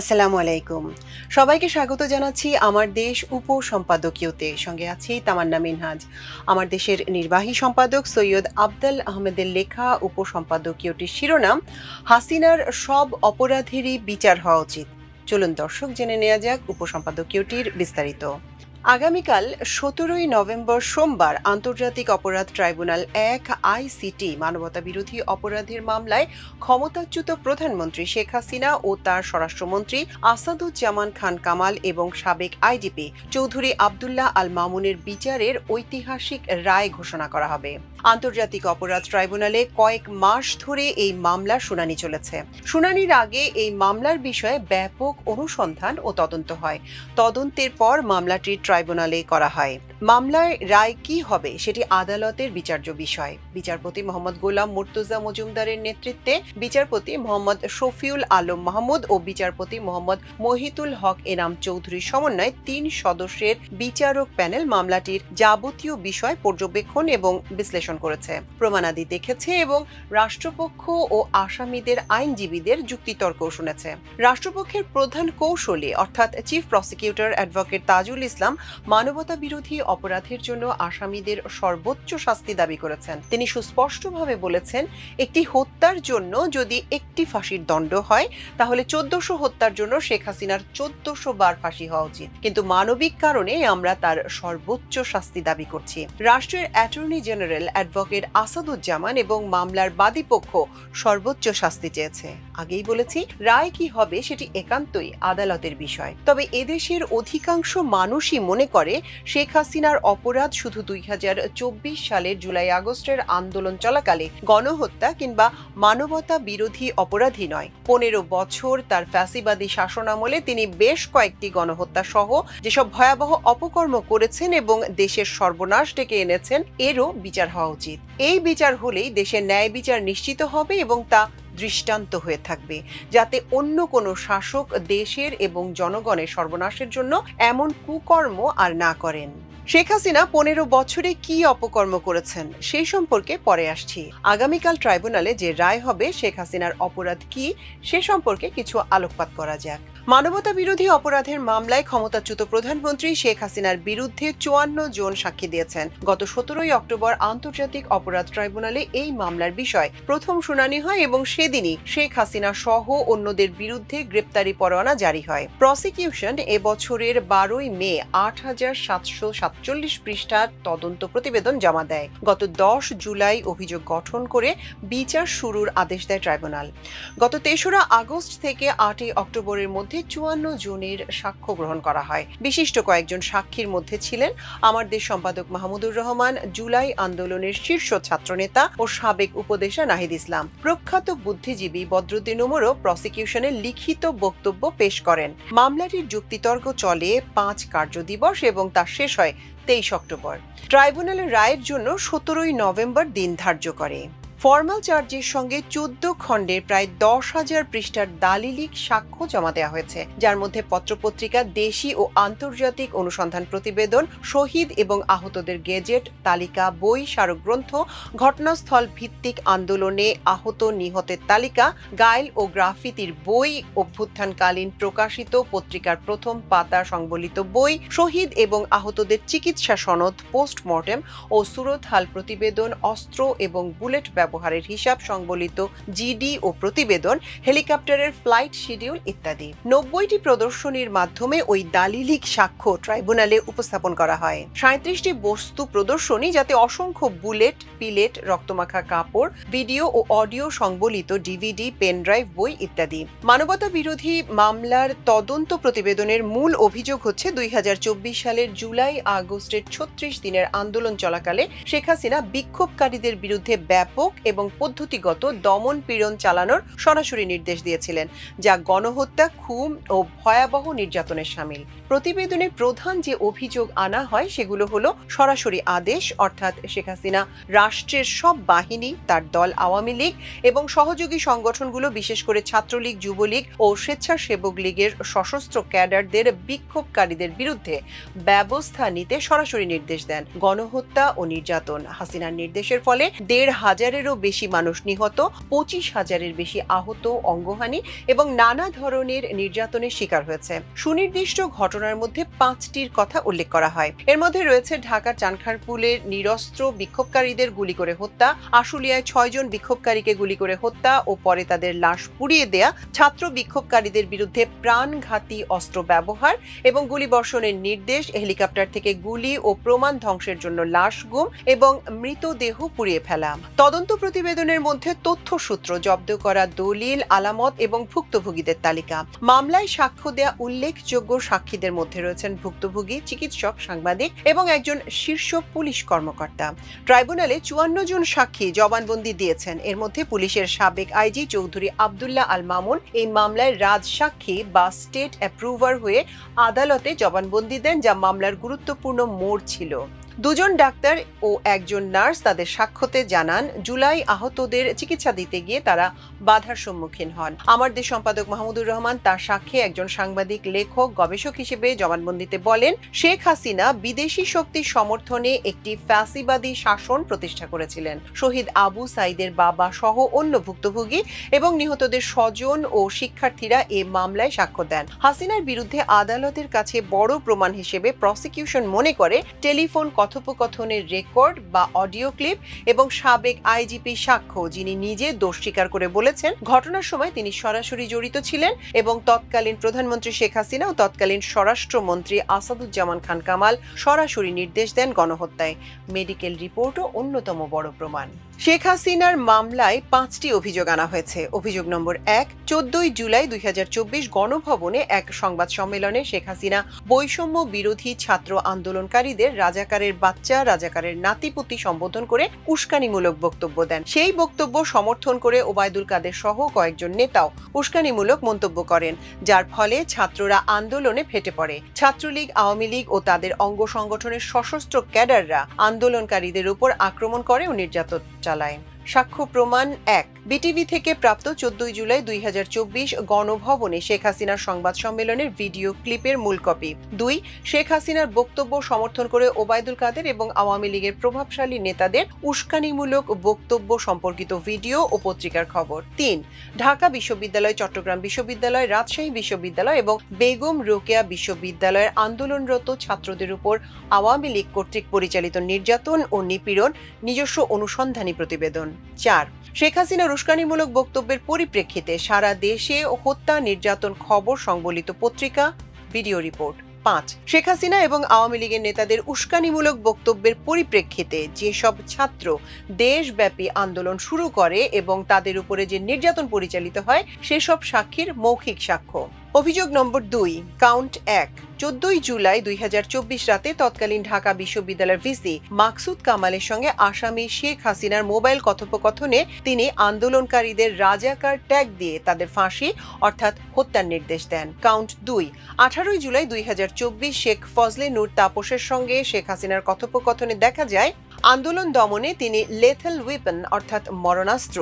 আসসালামু আলাইকুম। সবাইকে স্বাগত জানাচ্ছি আমার দেশ উপসম্পাদকীয়তে। সঙ্গে আছি তামান্না মিনহাজ। আমার দেশের নির্বাহী সম্পাদক সৈয়দ আবদাল আহমেদের লেখা উপসম্পাদকীয়টির শিরোনাম, হাসিনার সব অপরাধেরই বিচার হওয়া উচিত। চলুন দর্শক জেনে নেওয়া যাক উপসম্পাদকীয়টির বিস্তারিত। আগামীকাল সতেরোই নভেম্বর সোমবার আন্তর্জাতিক অপরাধ ট্রাইব্যুনাল এক আইসিটি মানবতা বিরোধী অপরাধের মামলায় ক্ষমতাচ্যুত প্রধানমন্ত্রী শেখ হাসিনা ও তার স্বরাষ্ট্রমন্ত্রী আসাদুজ্জামান খান কামাল এবং সাবেক আইজিপি চৌধুরী আবদুল্লাহ আল মামুনের বিচারের ঐতিহাসিক রায় ঘোষণা করা হবে। আন্তর্জাতিক অপরাধ ট্রাইব্যুনালে কয়েক মাস ধরে এই মামলার শুনানি চলেছে। শুনানির আগে এই মামলার বিষয়ে ব্যাপক অনুসন্ধান ও তদন্ত হয়। তদন্তের পর মামলাটি ট্রাইব্যুনালে করা হয়। মামলায় রায় কি হবে সেটি আদালতের বিচার্য বিষয়। বিচারপতি মোহাম্মদ গোলাম মুর্তুজা মজুমদারের নেতৃত্বে বিচারপতি মোহাম্মদ শফিউল আলম মাহমুদ ও বিচারপতি মোহাম্মদ মহিতুল হক এনাম চৌধুরীর সমন্বয়ে তিন সদস্যের বিচারক প্যানেল মামলাটির যাবতীয় বিষয় পর্যবেক্ষণ এবং বিশ্লেষণ করেছে। প্রমাণাদি দেখেছে এবং রাষ্ট্রপক্ষ ও আসামিদের আইনজীবীদের যুক্তিতর্ক শুনেছে। রাষ্ট্রপক্ষের প্রধান কৌশলী, অর্থাৎ chief prosecutor advocate Tajul Islam মানবতা বিরোধী অপরাধের জন্য আসামিদের সর্বোচ্চ শাস্তি দাবি করেছেন। তিনি সুস্পষ্টভাবে বলেছেন, একটি হত্যার জন্য যদি একটি ফাঁসির দণ্ড হয়, তাহলে চোদ্দশো হত্যার জন্য শেখ হাসিনার চোদ্দশো বার ফাঁসি হওয়া উচিত। কিন্তু মানবিক কারণে আমরা তার সর্বোচ্চ শাস্তি দাবি করছি। রাষ্ট্রের অ্যাটর্নি জেনারেল অ্যাডভোকেট আসাদুজ্জামান এবং মামলার বাদীপক্ষ সর্বোচ্চ শাস্তি চেয়েছে। আগেই বলেছি, রায় কি হবে সেটি একান্তই আদালতের বিষয়। তবে এদেশের অধিকাংশ মানুষই মনে করে, শেখ হাসিনার অপরাধ শুধু দুই হাজার চব্বিশ সালের জুলাই আগস্টের আন্দোলন চলাকালে গণহত্যা কিংবা মানবতা বিরোধী অপরাধী নয়। পনেরো বছর তার ফ্যাসিবাদী শাসনামলে তিনি বেশ কয়েকটি গণহত্যা সহ যেসব ভয়াবহ অপকর্ম করেছেন এবং দেশের সর্বনাশ ডেকে এনেছেন, এরও বিচার হওয়া উচিত। এই বিচার হলেই দেশের ন্যায় বিচার নিশ্চিত হবে এবং তা দৃষ্টান্ত হয়ে থাকবে, যাতে অন্য কোনো শাসক দেশের এবং জনগণের সর্বনাশের জন্য এমন কুকর্ম আর না করেন। শেখ হাসিনা পনেরো বছরে কি অপকর্ম করেছেন সেই সম্পর্কে পরে আসছি। আগামীকাল ট্রাইব্যুনালে যে রায় হবে শেখ হাসিনার অপরাধ কি সে সম্পর্কে কিছু আলোকপাত করা যাক। মানবতা বিরোধী অপরাধের মামলায় ক্ষমতাচ্যুত প্রধানমন্ত্রী শেখ হাসিনার বিরুদ্ধে চুয়ান্ন জন সাক্ষী দিয়েছেন। গত সতেরোই অক্টোবর আন্তর্জাতিক অপরাধ ট্রাইব্যুনালে এই মামলার বিষয়। প্রথম শুনানি হয় এবং সেদিনই শেখ হাসিনা সহ অন্যদের বিরুদ্ধে গ্রেপ্তারি পরোয়ানা জারি হয়। প্রসিকিউশন এবছরের বারোই মে আট হাজার সাতশো সাতচল্লিশ পৃষ্ঠার তদন্ত প্রতিবেদন জমা দেয়। গত দশ জুলাই অভিযোগ গঠন করে বিচার শুরুর আদেশ দেয় ট্রাইব্যুনাল। গত তেসরা আগস্ট থেকে আটই অক্টোবরের মধ্যে চুয়ান্ন জনের সাক্ষ্য গ্রহণ করা হয়। বিশিষ্ট কয়েকজন সাক্ষীর মধ্যে ছিলেন আমার দেশ সম্পাদক মাহমুদুর রহমান, জুলাই আন্দোলনের শীর্ষ ছাত্রনেতা ও সাবেক উপদেষ্টা নাহিদ ইসলাম। প্রখ্যাত বুদ্ধিজীবী বদরুদ্দিন ওমরও প্রসিকিউশনে লিখিত বক্তব্য পেশ করেন। মামলাটির যুক্তিতর্ক চলে পাঁচ কার্যদিবস এবং তা শেষ হয় তেইশ অক্টোবর। ট্রাইব্যুনালের রায়ের জন্য সতেরোই নভেম্বর দিন ধার্য করে। ফর্মাল চার্জের সঙ্গে চোদ্দ খণ্ডের প্রায় দশ হাজার পৃষ্ঠার দালিলিক সাক্ষ্য জমা দেওয়া হয়েছে, যার মধ্যে পত্রপত্রিকা, দেশি ও আন্তর্জাতিক অনুসন্ধান প্রতিবেদন, শহীদ এবং আহতদের গেজেট, তালিকা, বই, স্মারকগ্রন্থ, ঘটনাস্থল ভিত্তিক আন্দোলনে আহত নিহতের তালিকা, গাইল ও গ্রাফিতির বই, অভ্যুত্থানকালীন প্রকাশিত পত্রিকার প্রথম পাতা সংবলিত বই, শহীদ এবং আহতদের চিকিৎসা সনদ, পোস্টমর্টেম ও সুরতহাল প্রতিবেদন, অস্ত্র এবং বুলেট ব্যবহারের হিসাব সংবলিত জিডি ও প্রতিবেদন, হেলিকপ্টারের ফ্লাইট শিডিউল ইত্যাদি। নব্বইটি প্রদর্শনীর মাধ্যমে ওই দালিলিক সাক্ষ্য ট্রাইব্যুনালে উপস্থাপন করা হয়। সাঁত্রিশটি বস্তু প্রদর্শনী যাতে অসংখ্য বুলেট, পিলেট, রক্তমাখা কাপড়, ভিডিও ও অডিও সংবলিত ডিভিডি পেনড্রাইভ বই ইত্যাদি। মানবতা বিরোধী মামলার তদন্ত প্রতিবেদনের মূল অভিযোগ হচ্ছে দুই হাজার চব্বিশ সালের জুলাই আগস্টের ছত্রিশ দিনের আন্দোলন চলাকালে শেখ হাসিনা বিক্ষোভকারীদের বিরুদ্ধে ব্যাপক এবং পদ্ধতিগত দমন পীড়ন চালানোর সরাসরি নির্দেশ দিয়েছিলেন, যা গণহত্যা, খুন ও ভয়াবহ নির্যাতনের সামিল। প্রতিবেদনে প্রধান যে অভিযোগ আনা হয়, সেগুলো হলো সরাসরি আদেশ, অর্থাৎ শেখ হাসিনা রাষ্ট্রের সব বাহিনী, তার দল আওয়ামী লীগ এবং সহযোগী সংগঠনগুলো, বিশেষ করে ছাত্রলীগ, যুবলীগ ও স্বেচ্ছাসেবক লীগের সশস্ত্র ক্যাডারদের বিক্ষোভকারীদের বিরুদ্ধে ব্যবস্থা নিতে সরাসরি নির্দেশ দেন। গণহত্যা ও নির্যাতন, হাসিনার নির্দেশের ফলে দেড় হাজারের হাজারেরও বেশি মানুষ নিহত, পঁচিশ হাজারের বেশি আহত, অঙ্গহানি এবং নানা ধরনের নির্যাতনের শিকার হয়েছে। সুনির্দিষ্ট ঘটনার মধ্যে পাঁচটির কথা উল্লেখ করা হয়। এর মধ্যে রয়েছে ঢাকার চানখারপুলের নিরস্ত্র বিক্ষোভকারীদের গুলি করে হত্যা, আশুলিয়ায় ছয়জন বিক্ষোভকারীকে গুলি করে হত্যা ও পরে তাদের লাশ পুড়িয়ে দেয়া, ছাত্র বিক্ষোভকারীদের বিরুদ্ধে প্রাণঘাতী অস্ত্র ব্যবহার এবং গুলিবর্ষণের নির্দেশ, হেলিকপ্টার থেকে গুলি ও প্রমাণ ধ্বংসের জন্য লাশ গুম এবং মৃতদেহ পুড়িয়ে ফেলা। তদন্ত প্রতিবেদনের মধ্যে তথ্যসূত্র জব্দ করা দলিল, আলামত এবং ভুক্তভোগীদের তালিকা। মামলায় সাক্ষ্য দেয়া উল্লেখযোগ্য সাক্ষীদের মধ্যে রয়েছেন ভুক্তভোগী, চিকিৎসক, সাংবাদিক এবং একজন শীর্ষ পুলিশ কর্মকর্তা। ট্রাইব্যুনালে চুয়ান্ন জন সাক্ষী জবানবন্দি দিয়েছেন। এর মধ্যে পুলিশের সাবেক আইজি চৌধুরী আবদুল্লাহ আল মামুন এই মামলায় রাজসাক্ষী বা স্টেট অ্যাপ্রুভার হয়ে আদালতে জবানবন্দি দেন, যা মামলার গুরুত্বপূর্ণ মোড় ছিল। দুজন ডাক্তার ও একজন নার্স তাদের সাক্ষ্যতে জানান, জুলাই আহতদের চিকিৎসা দিতে গিয়ে তারা বাধার সম্মুখীন হন। আমার দেশ সম্পাদক মাহমুদুর রহমান তার সাক্ষ্যে একজন সাংবাদিক, লেখক, গবেষক হিসেবে জবানবন্দিতে বলেন, শেখ হাসিনা বিদেশি শক্তির সমর্থনে একটি ফ্যাসিবাদী শাসন প্রতিষ্ঠা করেছিলেন। শহীদ আবু সাইদের বাবা সহ অন্য ভুক্তভোগী এবং নিহতদের স্বজন ও শিক্ষার্থীরা এ মামলায় সাক্ষ্য দেন। হাসিনার বিরুদ্ধে আদালতের কাছে বড় প্রমাণ হিসেবে প্রসিকিউশন মনে করে, টেলিফোন কথোপকথনের রেকর্ড বা অডিও ক্লিপ এবং সাবেক আইজিপি সাক্ষ্য, যিনি নিজে দোষ স্বীকার করে বলেছেন, ঘটনার সময় তিনি সরাসরি জড়িত ছিলেন এবং তৎকালীন প্রধানমন্ত্রী শেখ হাসিনা ও তৎকালীন স্বরাষ্ট্রমন্ত্রী আসাদুজ্জামান খান কামাল সরাসরি নির্দেশ দেন গণহত্যায়। মেডিকেল রিপোর্টও অন্যতম বড় প্রমাণ। শেখ হাসিনার মামলায় পাঁচটি অভিযোগ আনা হয়েছে। অভিযোগ নম্বর এক, চোদ্দই জুলাই দুই হাজার চব্বিশ গণভবনে এক সংবাদ সম্মেলনে শেখ হাসিনা বৈষম্য বিরোধী ছাত্র আন্দোলনকারীদের রাজাকারের বাচ্চা, রাজাকারের নাতিপুতি সম্বোধন করে উস্কানিমূলক বক্তব্য দেন। সেই বক্তব্য সমর্থন করে ওবায়দুল কাদের সহ কয়েকজন নেতাও উস্কানিমূলক মন্তব্য করেন, যার ফলে ছাত্ররা আন্দোলনে ফেটে পড়ে। ছাত্রলীগ, আওয়ামী লীগ ও তাদের অঙ্গ সংগঠনের সশস্ত্র ক্যাডাররা আন্দোলনকারীদের উপর আক্রমণ করে ও নির্যাতন চালায়। সাক্ষ্য প্রমাণ এক। বিটিভি থেকে প্রাপ্ত চোদ্দই জুলাই দুই হাজার চব্বিশ গণভবনে শেখ হাসিনার সংবাদ সম্মেলনের ভিডিও ক্লিপের মূল কপি। দুই, শেখ হাসিনার বক্তব্য সমর্থন করে ওবায়দুল কাদের এবং আওয়ামী লীগের প্রভাবশালী নেতাদের উস্কানিমূলক বক্তব্য সম্পর্কিত ভিডিও ও পত্রিকার খবর। তিন, ঢাকা বিশ্ববিদ্যালয়, চট্টগ্রাম বিশ্ববিদ্যালয়, রাজশাহী বিশ্ববিদ্যালয় এবং বেগম রোকেয়া বিশ্ববিদ্যালয়ের আন্দোলনরত ছাত্রদের উপর আওয়ামী লীগ কর্তৃক পরিচালিত নির্যাতন ও নিপীড়ন নিজস্ব অনুসন্ধানী প্রতিবেদন। চার। শেখ হাসিনার উস্কানিমূলক বক্তব্যের পরিপ্রেক্ষিতে সারা দেশে হত্যা, নির্যাতন খবর, সংবলিত পত্রিকা, ভিডিও রিপোর্ট। পাঁচ। শেখ হাসিনা এবং আওয়ামী লীগের নেতাদের উস্কানিমূলক বক্তব্যের পরিপ্রেক্ষিতে যেসব ছাত্র দেশব্যাপী আন্দোলন শুরু করে এবং তাদের উপরে যে নির্যাতন পরিচালিত হয়, সেসব সাক্ষীর মৌখিক সাক্ষ্য। অভিযোগ নম্বর দুই কাউন্ট এক, চোদ্দই জুলাই দুই হাজার চব্বিশ রাতে তৎকালীন ঢাকা বিশ্ববিদ্যালয়ের ভিসি মাকসুদ কামালের সঙ্গে আসামি শেখ হাসিনার মোবাইল কথোপকথনে তিনি আন্দোলনকারীদের রাজাকার ট্যাগ দিয়ে তাদের ফাঁসি, অর্থাৎ হত্যার নির্দেশ দেন। কাউন্ট দুই, আঠারোই জুলাই দুই হাজার চব্বিশ শেখ ফজলে নূর তাপসের সঙ্গে শেখ হাসিনার কথোপকথনে দেখা যায় আন্দোলন দমনে তিনি লেথেল উইপন অর্থাৎ মরণাস্ত্র,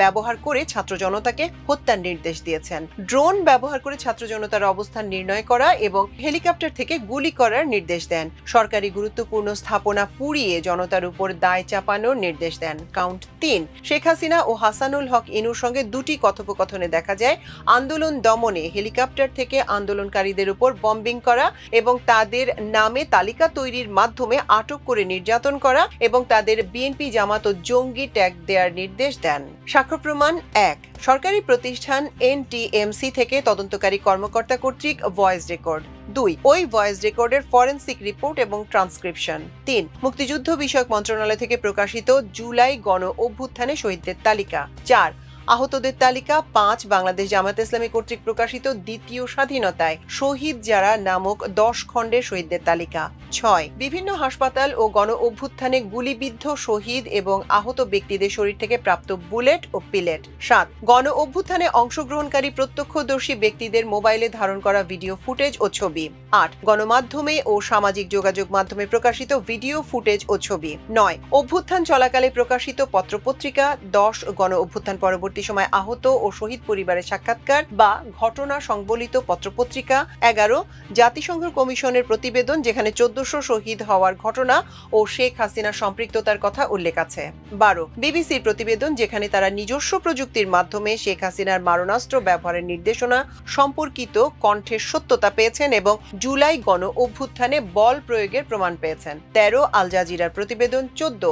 ব্যবহার করে ছাত্র জনতাকে হত্যার নির্দেশ দিয়েছেন। ড্রোন ব্যবহার করে ছাত্র জনতার অবস্থান নির্ণয় করা এবং হেলিকপ্টার থেকে গুলি করার নির্দেশ দেন। সরকারি গুরুত্বপূর্ণ স্থাপনা পুড়িয়ে জনতার উপর দায় চাপানোর নির্দেশ দেন। কাউন্ট তিন, শেখ হাসিনা ও হাসানুল হক ইনুর সঙ্গে দুটি কথোপকথনে দেখা যায়। আন্দোলন দমনে হেলিকপ্টার থেকে আন্দোলনকারীদের উপর বম্বিং করা এবং তাদের নামে তালিকা তৈরির মাধ্যমে আটক করে নির্যাতন করা এবং তাদের বিএনপি জামাত ও জঙ্গি ট্যাগ দেওয়ার নির্দেশ দেন। সাক্ষ্য প্রমাণ এক। সরকারি প্রতিষ্ঠান এনটিএমসি থেকে তদন্তকারী কর্মকর্তা কর্তৃক ভয়েস রেকর্ড। দুই। ওই ভয়েস রেকর্ডের ফরেন্সিক রিপোর্ট এবং ট্রান্সক্রিপশন। তিন। মুক্তিযুদ্ধ বিষয়ক মন্ত্রণালয় থেকে প্রকাশিত জুলাই গণ অভ্যুত্থানে শহীদদের তালিকা। চার। আহতদের তালিকা, পাঁচ বাংলাদেশ জামাত ইসলামী কর্তৃক প্রকাশিত দ্বিতীয় স্বাধীনতায় শহীদ যারা নামক দশ খণ্ডের শহীদদের তালিকা। ছয়, বিভিন্ন হাসপাতাল ও গণ অভ্যুত্থানে গুলিবিদ্ধ শহীদ এবং আহত ব্যক্তিদের শরীর থেকে প্রাপ্ত বুলেট ও পিলেট। সাত, গণ অভ্যুত্থানে অংশগ্রহণকারী প্রত্যক্ষদর্শী ব্যক্তিদের মোবাইলে ধারণ করা ভিডিও ফুটেজ ও ছবি। আট, গণমাধ্যমে ও সামাজিক যোগাযোগ মাধ্যমে প্রকাশিত ভিডিও ফুটেজ ও ছবি। নয়, অভ্যুত্থান চলাকালে প্রকাশিত পত্রপত্রিকা, দশ, গণ অভ্যুত্থান পরবর্তী পরবর্তী সময় আহত ও শহীদ পরিবারের সাক্ষাৎকার বা ঘটনা সংবলিত পত্রপত্রিকা। এগারো, জাতিসংঘ কমিশনের প্রতিবেদন যেখানে চোদ্দশো শহীদ হওয়ার ঘটনা ও শেখ হাসিনার সম্পৃক্ততার কথা উল্লেখ আছে। বারো, বিবিসির প্রতিবেদন যেখানে তারা নিজস্ব প্রযুক্তির মাধ্যমে শেখ হাসিনার মারণাস্ত্র ব্যবহারের নির্দেশনা, সম্পর্কিত কণ্ঠের সত্যতা পেয়েছেন এবং জুলাই গণ অভ্যুত্থানে বল প্রয়োগের প্রমাণ পেয়েছেন। তেরো, আল জাজিরার প্রতিবেদন। চোদ্দ,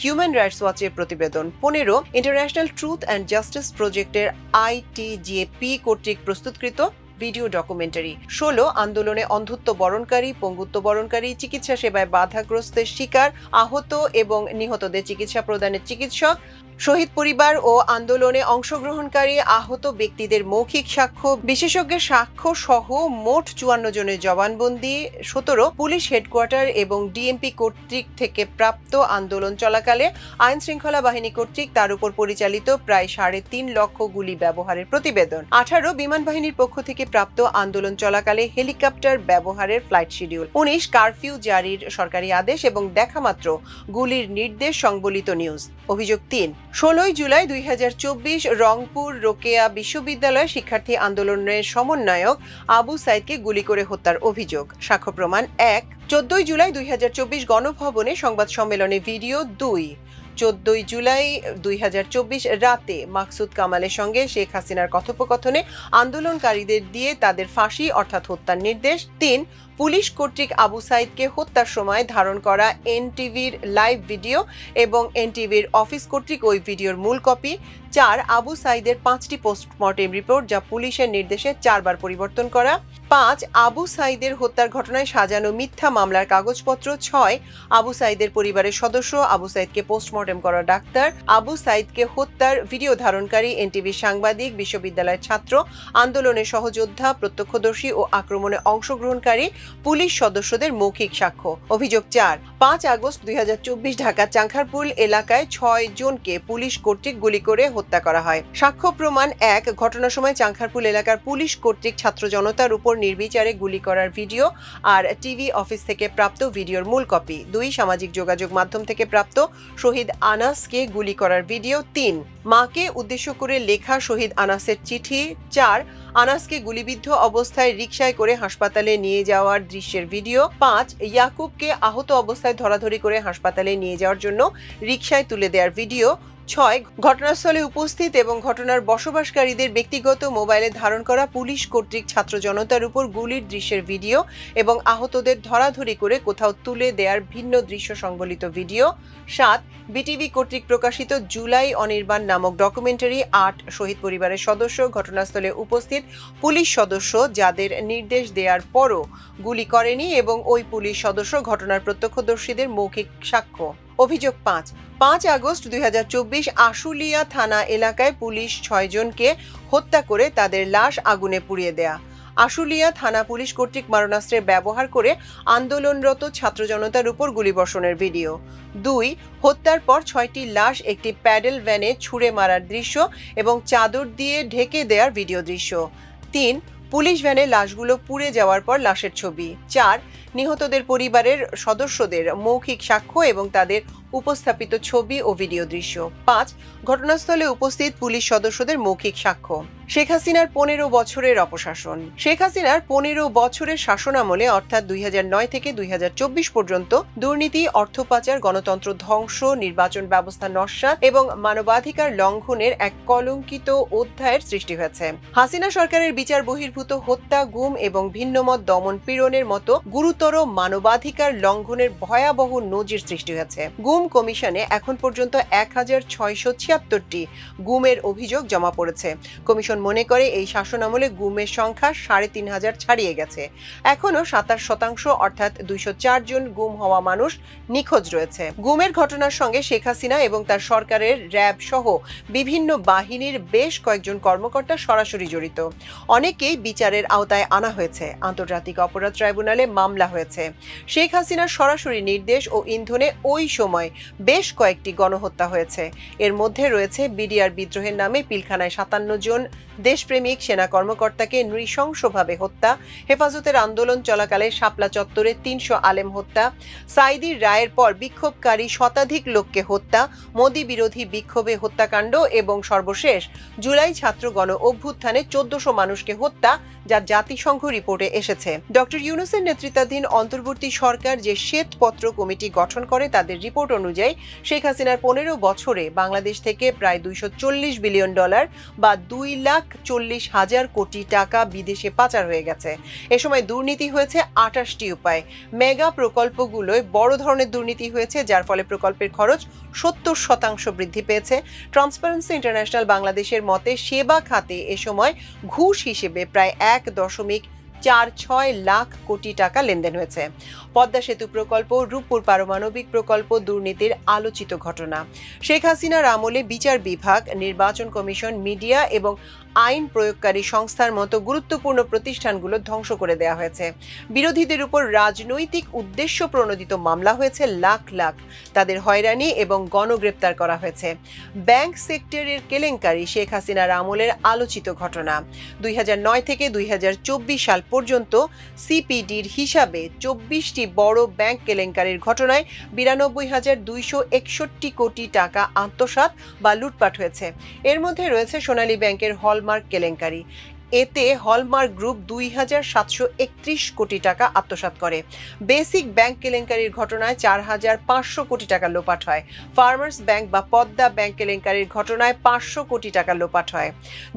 হিউম্যান রাইটস ওয়াচের প্রতিবেদন। পনেরো, ইন্টারন্যাশনাল ট্রুথ অ্যান্ড জাস্টিস প্রজেক্টের আইটিজেপি কর্তৃক প্রস্তুতকৃত ভিডিও ডকুমেন্টারি। ষোলো, আন্দোলনে অন্ধত্ব বরণকারী, পঙ্গুত্ব বরণকারী, চিকিৎসা সেবায় বাধাগ্রস্তের শিকার, আহত এবং নিহতদের চিকিৎসা প্রদানের চিকিৎসক শহীদ পরিবার ও আন্দোলনে অংশগ্রহণকারী আহত ব্যক্তিদের মৌখিক সাক্ষ্য, বিশেষজ্ঞের সাক্ষ্য সহ মোট চুয়ান্ন জনের জবানবন্দি, সতেরো পুলিশ হেডকোয়ার্টার এবং ডিএমপি কর্তৃক থেকে প্রাপ্ত আন্দোলন চলাকালে আইন শৃঙ্খলা বাহিনী কর্তৃক তার উপর পরিচালিত প্রায় সাড়ে তিন লক্ষ গুলি ব্যবহারের প্রতিবেদন। আঠারো বিমান বাহিনীর পক্ষ থেকে প্রাপ্ত আন্দোলন চলাকালে হেলিকপ্টার ব্যবহারের ফ্লাইট শিডিউল। উনিশ কারফিউ জারির সরকারি আদেশ এবং দেখামাত্র গুলির নির্দেশ সংবলিত নিউজ। অভিযোগ তিন ষোলোই জুলাই দুই হাজার চব্বিশ রংপুর রোকেয়া বিশ্ববিদ্যালয় শিক্ষার্থী আন্দোলনের সমন্বয়ক আবু সাইদকে গুলি করে হত্যার অভিযোগ। সাক্ষ্য প্রমাণ এক, চোদ্দই জুলাই দুই হাজার চব্বিশ গণভবনে সংবাদ সম্মেলনে ভিডিও দুই। চোদ্দই জুলাই দুই হাজার চব্বিশ রাতে মাকসুদ কামালের সঙ্গে শেখ হাসিনার কথোপকথনে আন্দোলনকারীদের দিয়ে তাদের ফাঁসি অর্থাৎ হত্যার নির্দেশ। তিন পুলিশ কর্তৃক আবু সাইদকে হত্যার সময় ধারণ করা এনটিভির লাইভ ভিডিও এবং এনটিভির অফিস কর্তৃক ওই ভিডিওর মূল কপি। চার, আবু সাইদের পাঁচটি পোস্টমর্টেম রিপোর্ট যা পুলিশের নির্দেশে চারবার পরিবর্তন করা। পাঁচ, আবু সাইদের হত্যার ঘটনায় সাজানো মিথ্যা মামলার কাগজপত্র। ছয়, আবু সাইদের পরিবারের সদস্য, আবু সাইদকে পোস্টমর্টেম করা ডাক্তার। আবু সাইদকে হত্যার ভিডিও ধারণকারী এনটিভির সাংবাদিক, বিশ্ববিদ্যালয়ের ছাত্র, আন্দোলনের সহযোদ্ধা, প্রত্যক্ষদর্শী ও আক্রমণে অংশগ্রহণকারী পুলিশ সদস্যদের মৌখিক সাক্ষ্য। অভিযোগ চার, পাঁচ আগস্ট দুই ঢাকা চাংখারপুল এলাকায় ছয় জনকে পুলিশ কর্তৃক গুলি করে হত্যা করা হয়। সাক্ষ্য প্রমাণ এক, ঘটনার সময় চাংখারপুল এলাকার পুলিশ কর্তৃক ছাত্র জনতার উপর নির্বিচারে গুলি করার ভিডিও আর টিভি অফিস থেকে প্রাপ্ত ভিডিওর মূল কপি। দুই, সামাজিক যোগাযোগ মাধ্যম থেকে প্রাপ্ত শহীদ আনাসকে গুলি করার ভিডিও। তিন মাকে উদ্দেশ্য করে লেখা শহীদ আনাসের চিঠি। চার, আনাসকে গুলিবিদ্ধ অবস্থায় রিকশায় করে হাসপাতালে নিয়ে যাওয়ার দৃশ্যের ভিডিও। পাঁচ, ইয়াকুবকে আহত অবস্থায় ধরাধরি করে হাসপাতালে নিয়ে যাওয়ার জন্য রিকশায় তুলে দেওয়ার ভিডিও। ছয় ঘটনাস্থলে উপস্থিত এবং ঘটনার বসবাসকারীদের ব্যক্তিগত মোবাইলে ধারণ করা পুলিশ কর্তৃক ছাত্র জনতার উপর গুলির দৃশ্যের ভিডিও এবং আহতদের ধরাধরি করে কোথাও তুলে দেওয়ার ভিন্ন দৃশ্য সংবলিত ভিডিও। সাত, বিটিভি কর্তৃক প্রকাশিত জুলাই অনির্বাণ নামক ডকুমেন্টারি আট শহীদ পরিবারের সদস্য ঘটনাস্থলে উপস্থিত পুলিশ সদস্য যাদের নির্দেশ দেওয়ার পরও গুলি করেনি এবং ওই পুলিশ সদস্য ঘটনার প্রত্যক্ষদর্শীদের মৌখিক সাক্ষ্য। অভিযোগ পাঁচ। পাঁচ আগস্ট দুই হাজার চব্বিশ আশুলিয়া থানা এলাকায় পুলিশ ছয়জনকে হত্যা করে তাদের লাশ আগুনে পুড়িয়ে দেয়া। আশুলিয়া থানা পুলিশ কর্তৃক মারণাস্ত্রের ব্যবহার করে আন্দোলনরত ছাত্র জনতার উপর গুলিবর্ষণের ভিডিও। দুই, হত্যার পর ছয়টি লাশ একটি প্যাডেল ভ্যানে ছুঁড়ে মারার দৃশ্য এবং চাদর দিয়ে ঢেকে দেওয়ার ভিডিও দৃশ্য। তিন, পুলিশ ভ্যানে লাশগুলো পুড়ে যাওয়ার পর লাশের ছবি। চার নিহতদের পরিবারের সদস্যদের মৌখিক সাক্ষ্য এবং তাদের উপস্থাপিত ছবি ও ভিডিও দৃশ্য। পাঁচ, ঘটনাস্থলে উপস্থিত পুলিশ সদস্যদের মৌখিক সাক্ষ্য। শেখ হাসিনার পনেরো বছরের অপশাসন। শেখ হাসিনার পনেরো বছরের শাসনামলে, অর্থাৎ দুই নয় থেকে দুই হাজার চব্বিশ পর্যন্ত, দুর্নীতি, অর্থ পাচার, গণতন্ত্র ধ্বংস, নির্বাচন ব্যবস্থা নস্যাৎ এবং মানবাধিকার লঙ্ঘনের এক কলঙ্কিত অধ্যায়ের সৃষ্টি হয়েছে। হাসিনা সরকারের বিচার বহির্ভূত হত্যা, গুম এবং ভিন্নমত দমন পীড়নের মতো গুরুতর মানবাধিকার লঙ্ঘনের ভয়াবহ নজির সৃষ্টি হয়েছে। গুম কমিশনে এখন পর্যন্ত এক হাজার ছয়শো ছিয়াত্তরটি গুমের অভিযোগ জমা পড়েছে। কমিশন মনে করে এই শাসনামলে গুমের সংখ্যা সাড়ে তিন হাজার ছাড়িয়ে গেছে। এখনও সাতাশ শতাংশ অর্থাৎ দুইশো চার জন গুম হওয়া মানুষ নিখোঁজ রয়েছে। গুমের ঘটনার সঙ্গে শেখ হাসিনা এবং তার সরকারের র্যাব সহ বিভিন্ন বাহিনীর বেশ কয়েকজন কর্মকর্তা সরাসরি জড়িত। অনেকেই বিচারের আওতায় আনা হয়েছে। আন্তর্জাতিক অপরাধ ট্রাইব্যুনালে মামলা হয়েছে। শেখ হাসিনার সরাসরি নির্দেশ ও ইন্ধনে ওই সময় বেশ কয়েকটি গণহত্যা হয়েছে। এর মধ্যে রয়েছে বিডিআর বিদ্রোহের নামে পিলখানায় সাতান্ন জন দেশপ্রেমিক সেনা কর্মকর্তাকে নৃশংসভাবে হত্যা, হেফাজতের আন্দোলন চলাকালে শাপলা চত্বরে তিনশো আলেম হত্যা সাইদির রায়ের পর বিক্ষোভকারী শতাধিক লোককে হত্যা, মোদি বিরোধী বিক্ষোভে হত্যাকাণ্ড এবং সর্বশেষ জুলাই ছাত্র গণ অভ্যুত্থানে চোদ্দশো মানুষকে হত্যা যা জাতিসংঘ রিপোর্টে এসেছে। ডক্টর ইউনুসের নেতৃত্বাধীন অন্তর্বর্তী সরকার যে শ্বেতপত্র কমিটি গঠন করে, তাদের রিপোর্ট অনুযায়ী শেখ হাসিনার পনেরো বছরে বাংলাদেশ থেকে প্রায় দুইশো চল্লিশ বিলিয়ন ডলার বা দুই লাখ চল্লিশ হাজার কোটি টাকা বিদেশে পাচার হয়ে গেছে। এ সময় দুর্নীতি হয়েছে আটাশটি উপায়। মেগা প্রকল্পগুলোয় বড় ধরনের দুর্নীতি হয়েছে, যার ফলে প্রকল্পের খরচ সত্তর শতাংশ বৃদ্ধি পেয়েছে। ট্রান্সপারেন্সি ইন্টারন্যাশনাল বাংলাদেশের মতে, সেবা খাতে এ সময় ঘুষ হিসেবে প্রায় এক দশমিক চার ছয় লাখ কোটি টাকা লেনদেন হয়েছে। পদ্মা সেতু প্রকল্প, রূপপুর পারমাণবিক প্রকল্প, দুর্নীতির আলোচিত ঘটনা। শেখ হাসিনার আমলে বিচার বিভাগ, নির্বাচন কমিশন, মিডিয়া এবং আইন প্রয়োগকারী সংস্থার মতো গুরুত্বপূর্ণ প্রতিষ্ঠানগুলো ধ্বংস করে দেওয়া হয়েছে। বিরোধীদের উপর রাজনৈতিক উদ্দেশ্য প্রণোদিত মামলা হয়েছে লাখ লাখ। তাদের হয়রানি এবং গণগ্রেপ্তার করা হয়েছে। ব্যাংক সেক্টরের কেলেঙ্কারি শেখ হাসিনার আমলের আলোচিত ঘটনা। দুই হাজার নয় থেকে দুই হাজার চব্বিশ সাল পর্যন্ত সিপিডির হিসাবে চব্বিশটি বড় ব্যাংক কেলেঙ্কারির ঘটনায় বিরানব্বই হাজার দুইশো একষট্টি কোটি টাকা আত্মসাৎ বা লুটপাট হয়েছে। এর মধ্যে রয়েছে সোনালী ব্যাংকের হলমার্ক কেলেঙ্কারি এতে হলমার্ক গ্রুপ দুই হাজার সাতশো একত্রিশ কোটি টাকা আত্মসাৎ করে। বেসিক ব্যাংক কেলেঙ্কারির ঘটনায় চার হাজার পাঁচশো কোটি টাকা লোপাট হয়। ফার্মার্স ব্যাংক বা পদ্মা ব্যাংক কেলেঙ্কারির ঘটনায় পাঁচশো কোটি টাকা লোপাট হয়।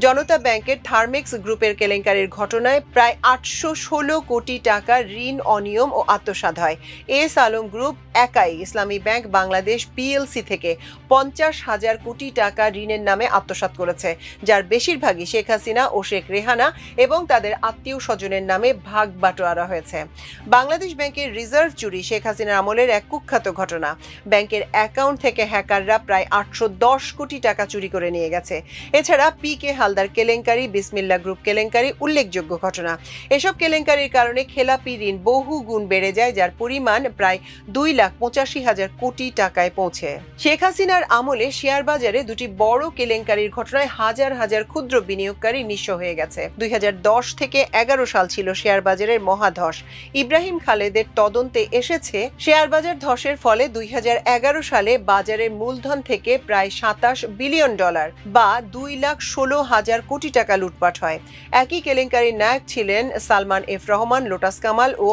জনতা ব্যাংকের থার্মেক্স গ্রুপের কেলেঙ্কারির ঘটনায় প্রায় আটশো ষোলো কোটি টাকা ঋণ, অনিয়ম ও আত্মসাৎ হয়। এস আলম গ্রুপ একাই ইসলামী ব্যাংক বাংলাদেশ পিএলসি থেকে পঞ্চাশ হাজার কোটি টাকা ঋণের নামে আত্মসাৎ করেছে, যার বেশিরভাগই শেখ হাসিনা ও শেখ রেহানা এবং তাদের আত্মীয় স্বজনের নামে ভাগ বাটোয়ারা হয়েছে। বাংলাদেশ ব্যাংকের রিজার্ভ চুরি শেখ হাসিনার আমলের এক কুখ্যাত ঘটনা। ব্যাংকের অ্যাকাউন্ট থেকে হ্যাকাররা প্রায় আটশো দশ কোটি টাকা চুরি করে নিয়ে গেছে। এছাড়া পি কে হালদার কেলেঙ্কারি, বিসমিল্লা গ্রুপ কেলেঙ্কারি উল্লেখযোগ্য ঘটনা। এসব কেলেঙ্কারির কারণে খেলাপি ঋণ বহু গুণ বেড়ে যায়, যার পরিমাণ প্রায় দুই লাখ পঁচাশি হাজার কোটি টাকায় পৌঁছে। শেখ হাসিনার আমলে শেয়ার বাজারে দুটি বড় কেলেঙ্কারির ঘটনায় হাজার হাজার ক্ষুদ্র বিনিয়োগকারী নিঃস্ব হয়ে গেছে। দুই হাজার দশ থেকে এগারো সাল ছিল শেয়ার বাজারের মহাধস। ইব্রাহিম খালেদের তদন্তে এসেছে শেয়ার বাজার ধসের ফলে দুই সালে বাজারের মূলধন থেকে প্রায় সাতাশ বিলিয়ন ডলার বা দুই লাখ ষোলো হাজার কোটি টাকা লুটপাট হয়। একই কেলেঙ্কারির নায়ক ছিলেন সালমান এফ রহমান, লোটাস কামাল ও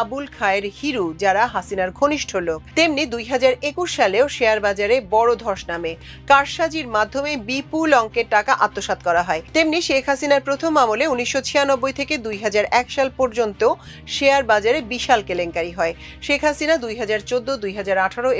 আবুল খায়ের হিরু, যারা হাসিনার ঘনিষ্ঠ লোক। তেমনি দুই হাজার একুশ সালেও শেয়ার বাজারে বড় ধস নামে। কারসাজির মাধ্যমে বিপুল অঙ্কের টাকা আত্মসাৎ করা হয়। তেমনি শেখ হাসিনার প্রথম আমলে উনিশশো ছিয়ানব্বই থেকে দুই হাজার এক সাল পর্যন্ত শেয়ার বাজারে বিশাল কেলেঙ্কারি হয়। শেখ হাসিনা দুই হাজার চোদ্দ, দুই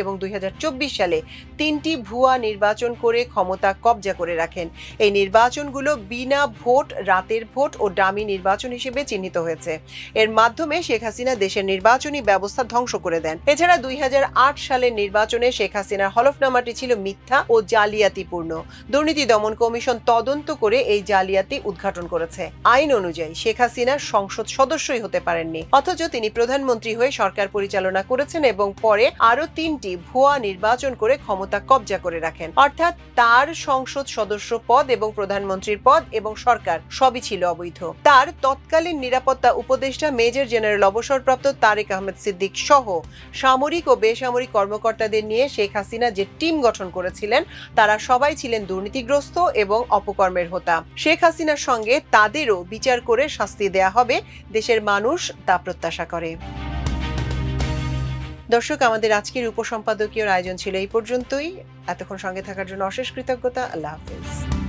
এবং দুই হাজার চব্বিশ সালে তিনটি ভুয়া নির্বাচন করে ক্ষমতা কবজা করে রাখেন। এই নির্বাচনগুলো বিনা ভোট, রাতের ভোট ও ডামি নির্বাচন হিসেবে চিহ্নিত হয়েছে। এর মাধ্যমে শেখ হাসিনা দেশের নির্বাচনী ব্যবস্থা ধ্বংস করে দেন। এছাড়া দুই হাজার আট সালের নির্বাচনে শেখ হাসিনার হলফনামাটি ছিল মিথ্যা ও জালিয়াতিপূর্ণ। দুর্নীতি দমন কমিশন তদন্ত করে এই জালিয়াতি উদ্ঘাটন করেছে। আইন অনুযায়ী শেখ হাসিনা সংসদ সদস্যই হতে পারেননি। অথচ তিনি প্রধানমন্ত্রী হয়ে সরকার পরিচালনা করেছেন এবং পরে আরও তিনটি ভুয়া নির্বাচন করে ক্ষমতা কবজা করে রাখেন। অর্থাৎ তার সংসদ সদস্য পদ এবং প্রধানমন্ত্রীর পদ এবং সরকার সবই ছিল অবৈধ। তার তৎকালীন নিরাপত্তা উপদেষ্টা মেজর জেনারেল অবসরপ্রাপ্ত তারেক আহমেদ সিদ্দিক সহ সামরিক ও বেসামরিক কর্মকর্তাদের নিয়ে শেখ হাসিনা যে টিম গঠন করেছিলেন, তারা সবাই ছিলেন দুর্নীতিগ্রস্ত এবং অপকর্মের হোতা। শেখ হাসিনার সঙ্গে তাদেরও বিচার করে শাস্তি দেয়া হবে, দেশের মানুষ তা প্রত্যাশা করে। দর্শক, আমাদের আজকের উপসম্পাদকীয় আয়োজন ছিল এই পর্যন্তই। এতক্ষণ সঙ্গে থাকার জন্য অশেষ কৃতজ্ঞতা। আল্লাহ হাফিজ।